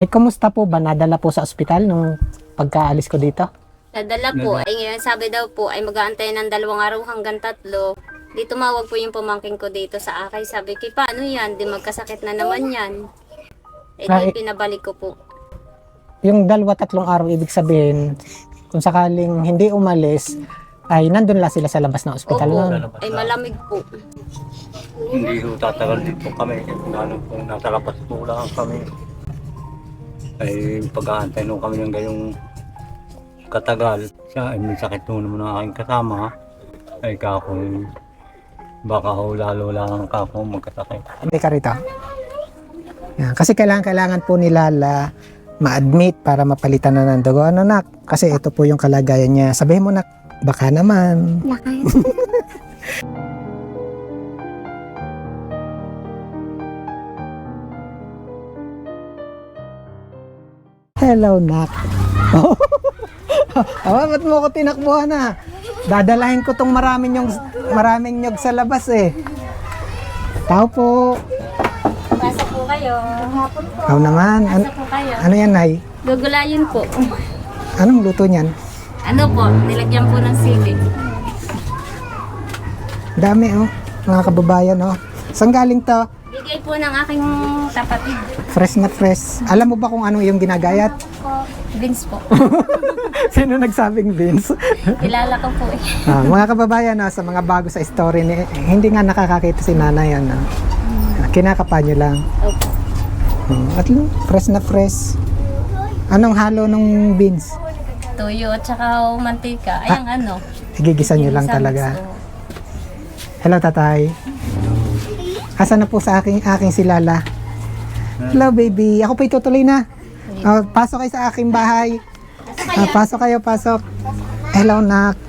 Eh, kumusta po ba? Nadala po sa ospital nung pagkaalis ko dito? Nadala po, ay ngayon sabi daw po ay mag-aantay ng dalawang araw hanggang tatlo. Di tumawag po yung pamangking ko dito sa akin. Sabi ko, paano yan? Di magkasakit na naman yan. Eh Ay. di pinabalik ko po. Yung dalawa tatlong araw, ibig sabihin, kung sakaling hindi umalis, ay nandun lang sila sa labas ng ospital Opo, nun. ay malamig po. Hindi ho tatagal dito kami. Lalo kung nasa labas po lang kami. Ay pag-aantay nung kami ng gayong katagal. Siya ay may sakit nung naman ang aking kasama. Ay kako baka ho lalo lang kako magkasakit. Hindi ka rito. Yan. Kasi kailangan, kailangan po nila la ma-admit para mapalitan na ng dugo. Ano nak? Kasi ito po yung kalagayan niya. Sabihin mo nak, baka naman. Hello, Nak. Awa, ba't mo ko tinakbuhan na? Dadalahin ko tong maraming yung maraming nyog sa labas eh. Tao po. Pasok po kayo. Tao naman. An- Pasok po kayo. ano yan, Nay? Gugulayin po. Anong luto niyan? Ano po, nilagyan po ng sili. Dami, oh. Mga kababayan, oh. Saan galing to? Bigay po ng aking kapatid. Fresh na fresh. Alam mo ba kung ano yung ginagayat? Vince po. Sino nagsabing beans? Kilala ko po eh. Ah, mga kababayan, ah, sa mga bago sa story, ni, hindi nga nakakakita si nanay. Ano. Kinakapa niyo lang. Opo. Hmm, At least, fresh na fresh. Anong halo ng beans? Tuyo at saka mantika. Ayang ano. Igigisa niyo lang talaga. oo. Hello, tatay. Asa na po sa aking, aking si Lala? Hello, baby. Ako pa itutuloy na. Oh, pasok kayo sa aking bahay. Ah, pasok kayo, pasok. Hello, nak.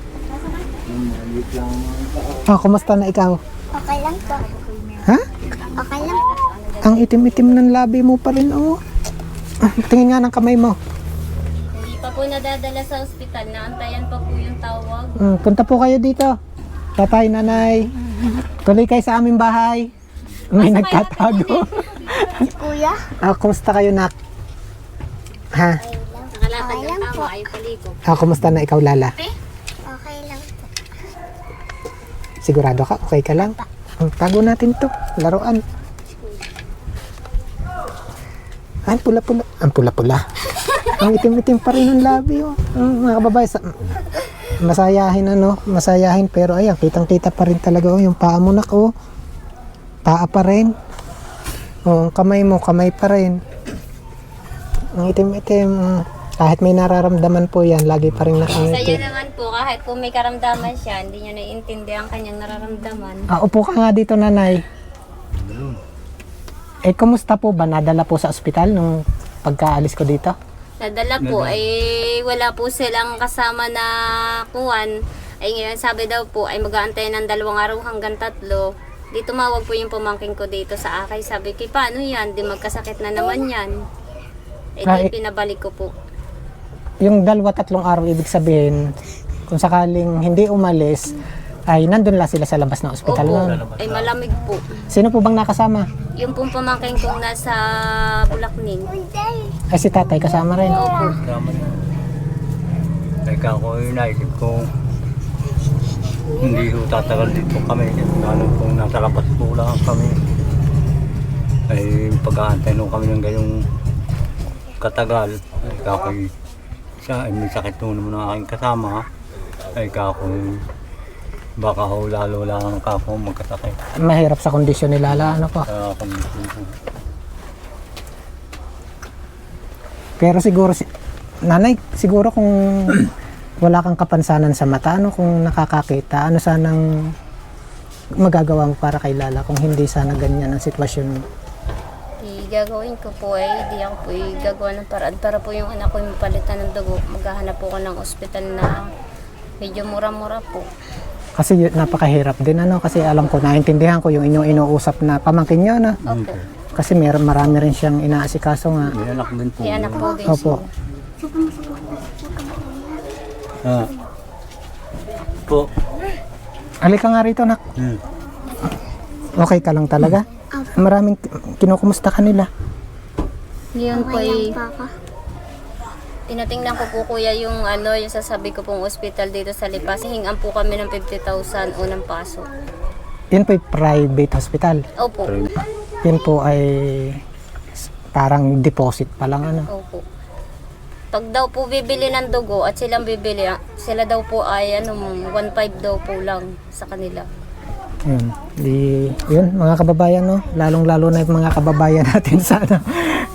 Oh, kumusta na ikaw? Okay lang po. Ha? Okay lang po. Ang itim-itim ng labi mo pa rin, oh. Ah, Tingin nga ng kamay mo. Hindi pa po nadadala sa ospital. Naantayan pa po yung tawag. Mm, punta po kayo dito. Tatay, nanay. Tuloy kayo sa aming bahay. May nagtatago. Kuya? Ah, kumusta kayo, nak? Ha? Nakalatag Okay ang tama. Ay paliko. Ah, kumusta na ikaw, Lala? Okay lang po. Sigurado ka? Okay ka lang? Ang tago natin to. Laruan. Ay, pula-pula. Ang pula-pula. ang itim-itim pa rin ang labi, oh. Mm, mga kababae, sa, masayahin ano, masayahin. Pero ayan, kitang-kita pa rin talaga, oh. Yung paa mo, nak, oh. Paa pa rin. Oh, ang kamay mo, kamay pa rin. Ang itim-itim. mm. Kahit may nararamdaman po yan, lagi pa rin Saya nakangiti. naman po, kahit po may karamdaman siya, hindi niya naiintindihan ang kanyang nararamdaman. Ah, upo ka nga dito, nanay. Eh, kumusta po ba? Nadala po sa ospital nung pagkaalis ko dito? Nadala po, Nadala. ay wala po silang kasama na kuwan. Ay ngayon sabi daw po, ay mag-aantay ng dalawang araw hanggang tatlo. Di tumawag po yung pamangking ko dito sa akin. Sabi ko, paano yan? Di magkasakit na naman yan. Eh Ay. di pinabalik ko po. Yung dalawa tatlong araw, ibig sabihin, kung sakaling hindi umalis, ay nandun lang sila sa labas ng ospital Opo, nun. ay malamig po. Sino po bang nakasama? Yung pong pamangking kong nasa Bulaknin. Ay, si tatay kasama rin. Opo. Tama niya. Ay kako naisip ko hindi ho tatagal dito kami. Lalo kung nasa labas po lang kami. Ay pag-aantay nung kami ng gayong katagal. Ay kako siya ay may sakit nung naman ang aking kasama. Ay kako baka ho lalo lang kako magkasakit. Mahirap sa kondisyon ni Lala, ano po. Sa kondisyon ko. Pero siguro, si, nanay, siguro kung wala kang kapansanan sa mata, ano kung nakakakita, ano sanang magagawa mo para kay Lala kung hindi sana ganyan ang sitwasyon mo? Eh, gagawin ko po ay hindi ako po eh, gagawa ng paraan para po yung anak ko yung mapalitan ng dugo. Maghahanap po ako ng ospital na medyo mura-mura po. Kasi yun, napakahirap din ano kasi alam ko naintindihan ko yung inyong inuusap na pamangkin niyo na Opo. kasi mer marami rin siyang inaasikaso nga. May anak din po. May anak po din Opo. Ah. Po. Halika nga rito nak. Hmm. Okay ka lang talaga? Maraming kinukumusta ka nila. Ngayon po Okay ay lang po ako. tinatingnan ko po kuya yung ano, yung sasabi ko pong ospital dito sa Lipas. Hingan po kami ng 50,000 unang pasok. Yun po ay private hospital. Opo. Yun po ay parang deposit pa lang ano. Opo. Pag daw po bibili ng dugo at silang bibili, ah, sila daw po ay ano, 1.5 daw po lang sa kanila. Yun. Di, yun, mga kababayan, no? Lalong-lalo na yung mga kababayan natin sa ano.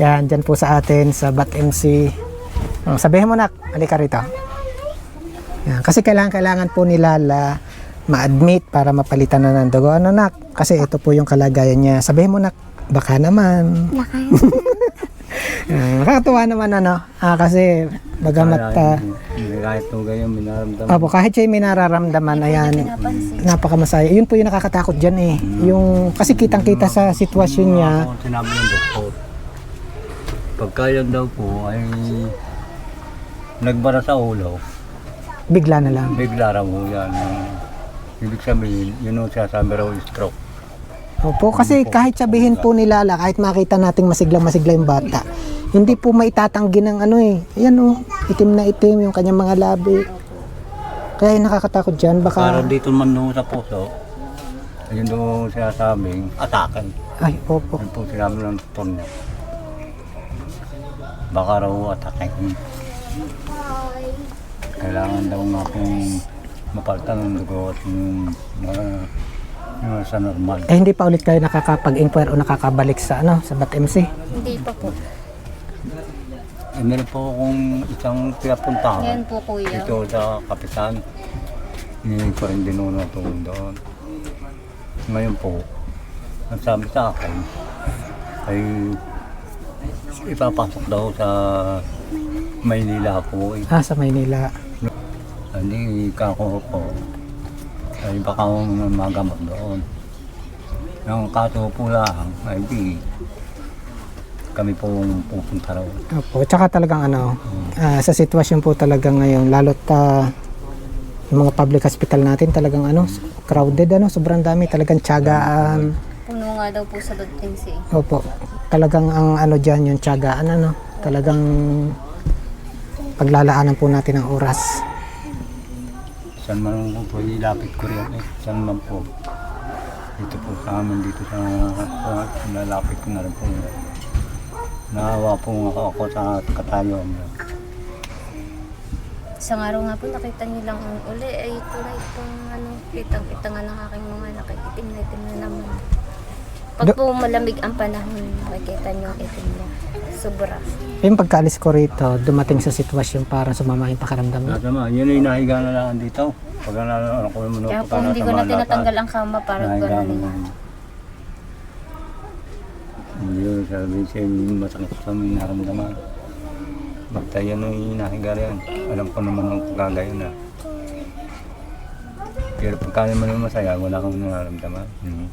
Yan, dyan po sa atin, sa Bat MC. Oh, sabihin mo na, halika rito. Yan, kasi kailangan, kailangan po nila la, ma-admit para mapalitan na ng dugo. Ano nak? Kasi ito po yung kalagayan niya. Sabihin mo nak, baka naman. Laki. Ah, nakakatuwa naman ano. Ah, kasi bagamat ah, Hindi kahit po ganyan, minaramdaman. Opo, kahit siya may nararamdaman, ayan, napakamasaya. Yun po yung nakakatakot dyan eh. Yung, kasi kitang-kita sa sitwasyon niya, Ako, sinabi ng doktor. Pagka yan daw po ay nagbara sa ulo, bigla na lang. bigla raw po yan. Ibig sabihin, yun ang sinasabi raw stroke. Opo, kasi kahit sabihin po nila, la, kahit makita nating masiglang-masigla yung bata, hindi po maitatanggi ng ano eh. Ayan oh, itim na itim yung kanyang mga labi. Kaya yung nakakatakot dyan, baka, dito man doon sa puso, ayun doon sinasabing atake. ay, opo. Yun po sinabi ng doktor niya. Baka raw atake. Kailangan daw nga pong mapalitan ng dugo at yung, uh, sa normal. Eh, hindi pa ulit kayo nakakapag-inquire o nakakabalik sa ano, sa Bat MC. Hindi pa po. Eh, meron po akong isang pinapuntahan. Ngayon po kuya. Dito sa kapitan, hindi ko rin din una doon doon. Ngayon po, ang sabi sa akin, ay ipapasok daw sa Maynila po. Eh. Ah, sa Maynila. Hindi kako po. Ay baka magamot doon. Ang kaso po lang, ay di kami po pupunta raw. Opo, tsaka talagang ano, ah, sa sitwasyon po talaga ngayon, lalo't ah, yung mga public hospital natin talagang ano, crowded ano, sobrang dami, talagang tiyagaan. Puno nga daw po sa Duttense. Opo, talagang ang ano dyan, yung tiyagaan ano, talagang paglalaanan po natin ng oras. Saan man po po, ilapit ko rin eh. Saan man po. Dito po sa amin, dito sa, sa lalapit ko na rin po. Naawa po ako, ako sa katayo. Isang araw nga po nakita niyo lang ang uli ay tunay pong ano, kitang-kita nga ng aking mga anak itim na itim na naman. Pag po malamig ang panahon, makikita niyo ang itim niya. Sobra. Yung pagkaalis ko rito, dumating sa sitwasyon para sumama yung pakiramdam niya. Nasa ma, yun ay nahiga na lang dito. Pag ano ko mo Kaya po hindi ko na tinatanggal ang kama para Nahiga gano'n mo. nila. Hindi yun, sabi siya, masakit sa may naramdaman. Basta yan ay nahiga rin. Alam ko naman ang gagayon na. Pero pagka naman yung masaya, wala kang nararamdaman. Hmm.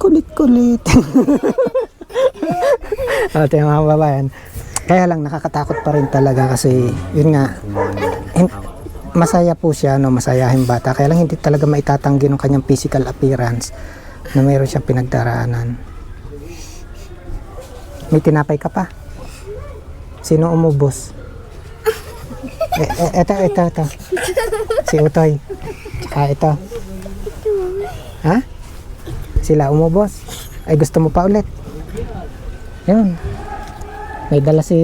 Kulit-kulit. Ate mga babayan. Kaya lang nakakatakot pa rin talaga kasi yun nga, hin- masaya po siya, no, masayahin bata. Kaya lang hindi talaga maitatanggi ng kanyang physical appearance na mayroon siyang pinagdaraanan. May tinapay ka pa? Sino umubos? E, e, eto, eto, eto. Si Utoy. Tsaka ito. Ha? Sila umubos. Ay gusto mo pa ulit. Yun. May dala si...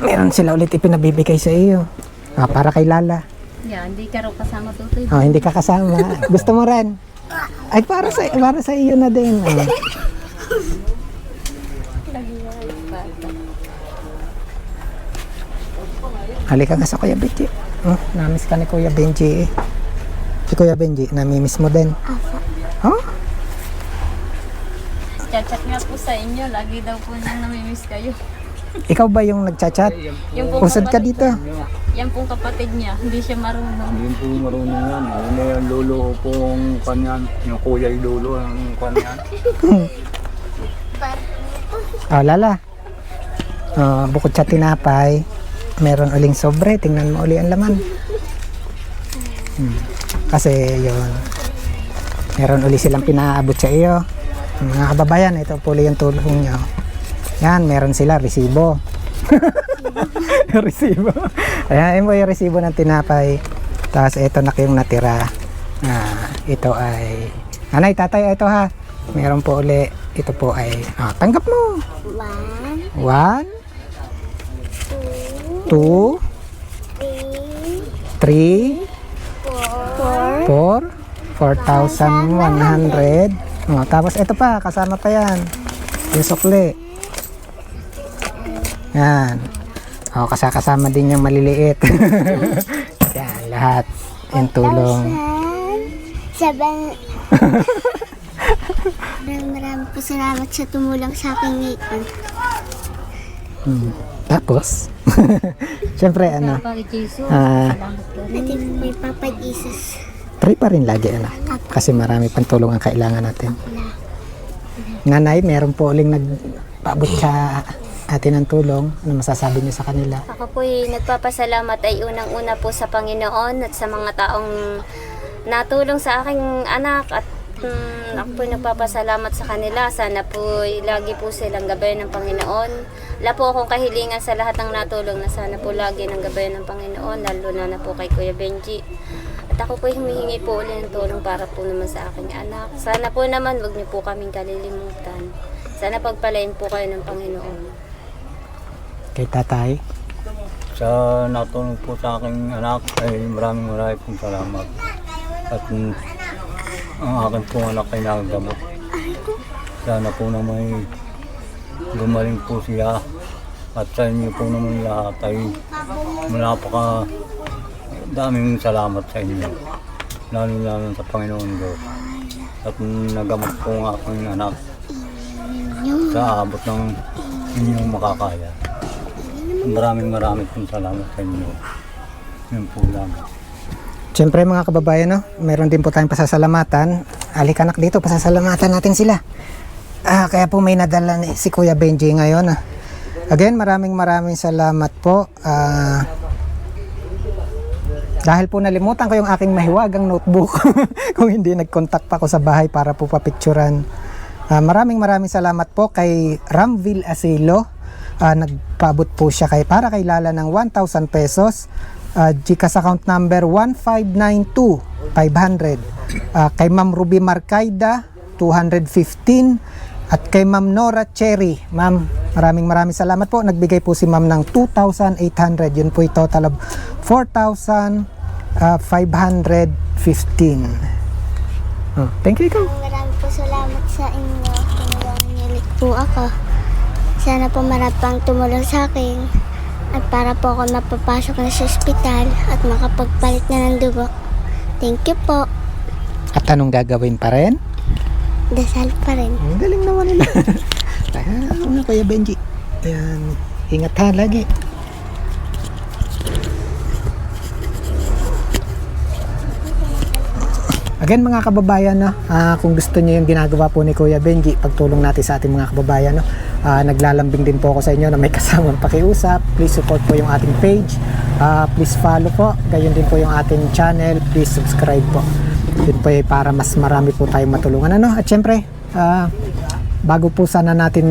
Meron sila ulit ipinabibigay sa iyo. Ah, para kay Lala. Yeah, hindi ka raw kasama tutoy. Oh, hindi ka kasama. Gusto mo rin? Ay, para sa, para sa iyo na din. Oh. Halika ka sa Kuya Benji. Oh, namiss ka ni Kuya Benji eh. Si Kuya Benji, namimiss mo din. Oh? Chat-chat nga po sa inyo, lagi daw po niyang namimiss kayo. Ikaw ba yung nagchat-chat? Yung pong Usad ka kapatid- dito. Yan pong kapatid niya, hindi siya marunong. Hindi po marunong yan. Yun na yung lolo ko pong kanyan. Yung kuya yung lolo ang kanyan. Oh, Lala. Oh, bukod sa tinapay, meron uling sobre. Tingnan mo uli ang laman. Hmm. Kasi yun, meron uli silang pinaabot sa iyo. Mga kababayan, ito po yung tulong nyo. Yan, meron sila, resibo. resibo. Ayan, po yung resibo ng tinapay. Tapos ito na yung natira. Ah, ito ay... Anay, tatay, ito ha. Meron po uli. Ito po ay... Ah, tanggap mo. One, One, two, two, three, three, four, four, 4,100. Oh, tapos ito pa, kasama pa yan. Yung sukli. Yan. Oh, kasa kasama din yung maliliit. yan, lahat. Yung tulong. thousand, seven. Maraming maraming po salamat sa tumulong sa akin ngayon. Hmm. Tapos, syempre ano, ah, po may Papa Jesus. Pray pa rin lagi ano. Kasi marami pang tulong ang kailangan natin. Nanay, meron po uling nagpaabot sa atin ng tulong. Ano masasabi niyo sa kanila? Ako po nagpapasalamat ay unang-una po sa Panginoon at sa mga taong natulong sa aking anak at mm, ako po nagpapasalamat sa kanila. Sana po lagi po silang gabayan ng Panginoon. Wala po akong kahilingan sa lahat ng natulong na sana po lagi ng gabayan ng Panginoon, lalo na na po kay Kuya Benji. At ako po humihingi po ulit ng tulong para po naman sa aking anak. Sana po naman wag niyo po kaming kalilimutan. Sana pagpalain po kayo ng Panginoon. Kay tatay? Sa natulong po sa aking anak ay maraming maraming pong salamat. At mm, ang akin po anak ay nagagamot. Sana po naman gumaling po siya. At sa inyo po naman lahat ay malapaka daming salamat sa inyo. Lalo lalo sa Panginoon Diyos. At nagamot po ang aking anak sa abot ng inyong makakaya. Maraming maraming pong salamat sa inyo. Yun po lang. Siyempre mga kababayan, no? meron din po tayong pasasalamatan. Alikanak dito, pasasalamatan natin sila. Ah, kaya po may nadala si Kuya Benji ngayon. ah. Again, maraming maraming salamat po. Ah, dahil po nalimutan ko yung aking mahiwagang notebook kung hindi nag-contact pa ako sa bahay para po papicturan. Ah, maraming maraming salamat po kay Ramville Asilo. Ah, nagpaabot po siya kay para kay Lala ng 1,000 pesos. Uh, GCash account number 1592 500. Ah, kay Ma'am Ruby Marcaida 215 at kay Ma'am Nora Cherry. Ma'am, maraming maraming salamat po. Nagbigay po si Ma'am ng 2,800. Yun po yung total of 4,515. Oh, thank you ikaw. Maraming po salamat sa inyo. Tumulungan niyo po ako. Sana po marami pang tumulong sa akin. At para po ako mapapasok na sa ospital at makapagpalit na ng dugo. Thank you po. At anong gagawin pa rin? Dasal pa rin. Ang galing naman nila. Ayan, ano Kuya Benji. Ayan, ingat ha lagi. Again mga kababayan, no, ah, kung gusto niyo yung ginagawa po ni Kuya Benji, pagtulong natin sa ating mga kababayan, no, ah, naglalambing din po ako sa inyo na may kasamang pakiusap. Please support po yung ating page. Ah, please follow po. Gayon din po yung ating channel. Please subscribe po. Yun po ay para mas marami po tayong matulungan. Ano? At syempre, ah, bago po sana natin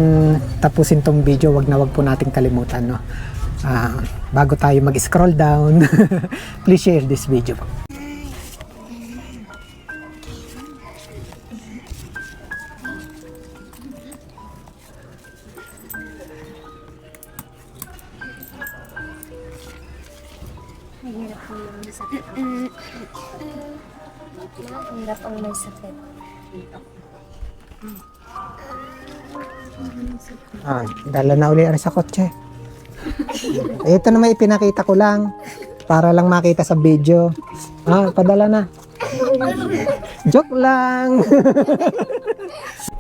tapusin tong video, wag na wag po natin kalimutan. No? Ah, bago tayo mag-scroll down, please share this video po. Dala na uli sa kotse. Ito na may ipinakita ko lang para lang makita sa video. Ah, padala na. Joke lang.